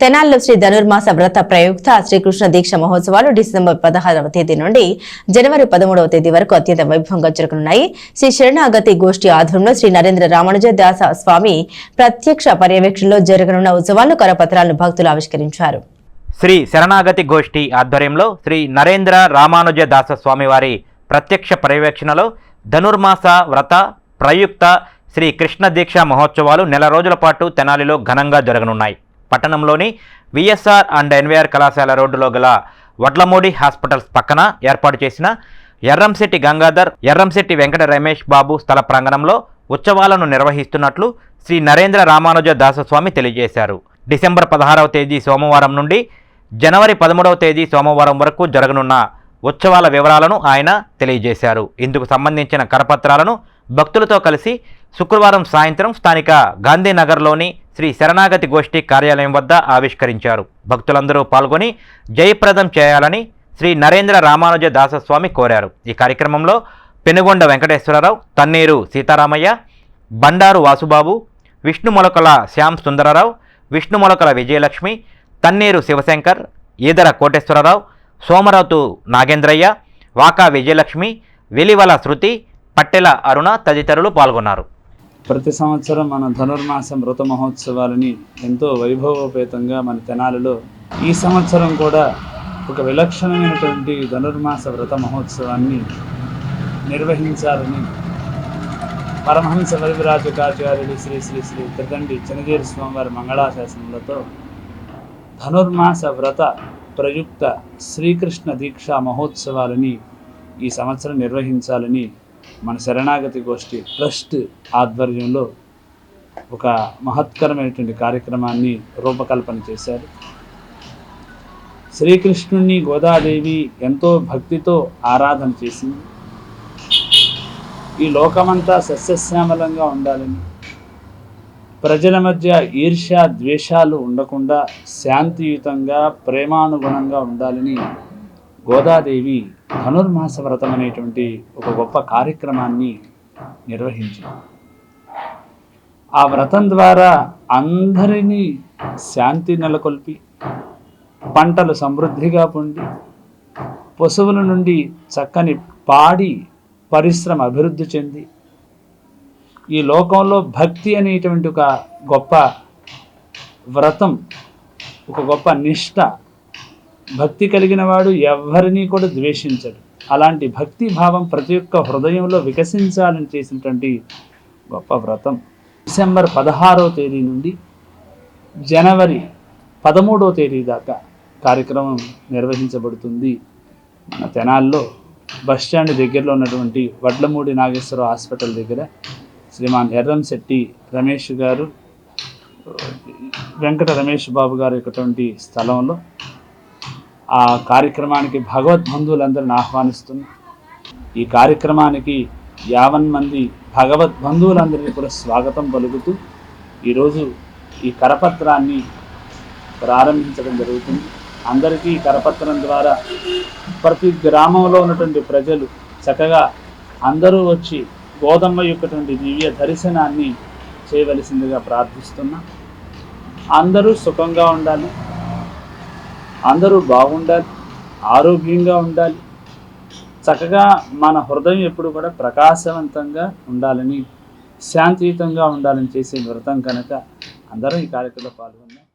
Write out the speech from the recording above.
తెనాల్లో శ్రీ ధనుర్మాస వ్రత ప్రయుక్త శ్రీకృష్ణ దీక్ష మహోత్సవాలు డిసెంబర్ పదహారవ తేదీ నుండి జనవరి పదమూడవ తేదీ వరకు అత్యంత వైభవంగా జరగనున్నాయి. శ్రీ శరణాగతి గోష్ఠి ఆధ్వర్యంలో శ్రీ నరేంద్ర రామానుజ దాస స్వామి ప్రత్యక్ష పర్యవేక్షణలో జరగనున్న ఉత్సవాలను కరపత్రాలను భక్తులు ఆవిష్కరించారు. శ్రీ శరణాగతి గోష్ఠి ఆధ్వర్యంలో శ్రీ నరేంద్ర రామానుజ దాస స్వామివారి ప్రత్యక్ష పర్యవేక్షణలో ధనుర్మాస వ్రత ప్రయుక్త శ్రీ కృష్ణ దీక్ష మహోత్సవాలు నెల రోజుల పాటు తెనాలిలో ఘనంగా జరగనున్నాయి. పట్టణంలోని విఎస్ఆర్ అండ్ ఎన్వీఆర్ కళాశాల రోడ్డులో గల వడ్లమూడి హాస్పిటల్స్ పక్కన ఏర్పాటు చేసిన ఎర్రంశెట్టి గంగాధర్ ఎర్రంశెట్టి వెంకట రమేష్ బాబు స్థల ప్రాంగణంలో ఉత్సవాలను నిర్వహిస్తున్నట్లు శ్రీ నరేంద్ర రామానుజ దాసస్వామి తెలియజేశారు. డిసెంబర్ పదహారవ తేదీ సోమవారం నుండి జనవరి పదమూడవ తేదీ సోమవారం వరకు జరగనున్న ఉత్సవాల వివరాలను ఆయన తెలియజేశారు. ఇందుకు సంబంధించిన కరపత్రాలను భక్తులతో కలిసి శుక్రవారం సాయంత్రం స్థానిక గాంధీనగర్లోని శ్రీ శరణాగతి గోష్ఠి కార్యాలయం వద్ద ఆవిష్కరించారు. భక్తులందరూ పాల్గొని జయప్రదం చేయాలని శ్రీ నరేంద్ర రామానుజ దాసస్వామి కోరారు. ఈ కార్యక్రమంలో పెనుగొండ వెంకటేశ్వరరావు తన్నీరు సీతారామయ్య బండారు వాసుబాబు విష్ణు మొలకల శ్యామ్ సుందరరావు విష్ణు మొలకల విజయలక్ష్మి తన్నీరు శివశంకర్ ఈదర కోటేశ్వరరావు సోమరాతు నాగేంద్రయ్య వాకా విజయలక్ష్మి వెలివల శృతి పట్టెల అరుణ తదితరులు పాల్గొన్నారు. ప్రతి సంవత్సరం మన ధనుర్మాసం వ్రత మహోత్సవాలని ఎంతో వైభవోపేతంగా మన తెనాలిలో ఈ సంవత్సరం కూడా ఒక విలక్షణమైనటువంటి ధనుర్మాస వ్రత మహోత్సవాన్ని నిర్వహించాలని పరమహంస వరివిరాజకాచార్యులు శ్రీ శ్రీ శ్రీ త్రిదండి చనగేరి స్వామివారి మంగళాశాసనములతో ధనుర్మాస వ్రత ప్రయుక్త శ్రీకృష్ణ దీక్షా మహోత్సవాలని ఈ సంవత్సరం నిర్వహించాలని మన శరణాగతి గోష్ఠి ట్రస్ట్ ఆధ్వర్యంలో ఒక మహత్కరమైనటువంటి కార్యక్రమాన్ని రూపకల్పన చేశారు. శ్రీకృష్ణుణ్ణి గోదాదేవి ఎంతో భక్తితో ఆరాధన చేసింది. ఈ లోకమంతా సస్యశ్యామలంగా ఉండాలని ప్రజల మధ్య ఈర్ష్య ద్వేషాలు ఉండకుండా శాంతియుతంగా ప్రేమానుగుణంగా ఉండాలని గోదాదేవి ధనుర్మాస వ్రతం అనేటువంటి ఒక గొప్ప కార్యక్రమాన్ని నిర్వహించింది. ఆ వ్రతం ద్వారా అందరినీ శాంతి నెలకొల్పి పంటలు సమృద్ధిగా పొంది పశువుల నుండి చక్కని పాడి పరిశ్రమ అభివృద్ధి చెంది ఈ లోకంలో భక్తి అనేటువంటి ఒక గొప్ప వ్రతం ఒక గొప్ప నిష్ట భక్తి కలిగిన వాడు ఎవరినీ కూడా ద్వేషించడు. అలాంటి భక్తి భావం ప్రతి ఒక్క హృదయంలో వికసించాలని చేసినటువంటి గొప్ప వ్రతం. డిసెంబర్ పదహారవ తేదీ నుండి జనవరి పదమూడవ తేదీ దాకా కార్యక్రమం నిర్వహించబడుతుంది. మన తెనాల్లో బస్టాండ్ దగ్గరలో ఉన్నటువంటి వడ్లమూడి నాగేశ్వర హాస్పిటల్ దగ్గర శ్రీమాన్ ఎర్రంశెట్టి రమేష్ గారు వెంకట రమేష్ బాబు గారు యొక్క స్థలంలో ఆ కార్యక్రమానికి భగవద్బంధువులందరిని ఆహ్వానిస్తున్నాం ఈ కార్యక్రమానికి యావన్ మంది భగవద్బంధువులందరినీ కూడా స్వాగతం పలుకుతూ ఈరోజు ఈ కరపత్రాన్ని ప్రారంభించడం జరుగుతుంది. అందరికీ ఈ కరపత్రం ద్వారా ప్రతి గ్రామంలో ఉన్నటువంటి ప్రజలు చక్కగా అందరూ వచ్చి గోదమ్మ యొక్కటువంటి దివ్య దర్శనాన్ని చేయవలసిందిగా ప్రార్థిస్తున్నా. అందరూ సుఖంగా ఉండాలి. అందరూ బాగుండాలి ఆరోగ్యంగా ఉండాలి. చక్కగా మన హృదయం ఎప్పుడు కూడా ప్రకాశవంతంగా ఉండాలని శాంతియుతంగా ఉండాలని చేసే వ్రతం కనుక అందరూ ఈ కార్యక్రమంలో పాల్గొన్నారు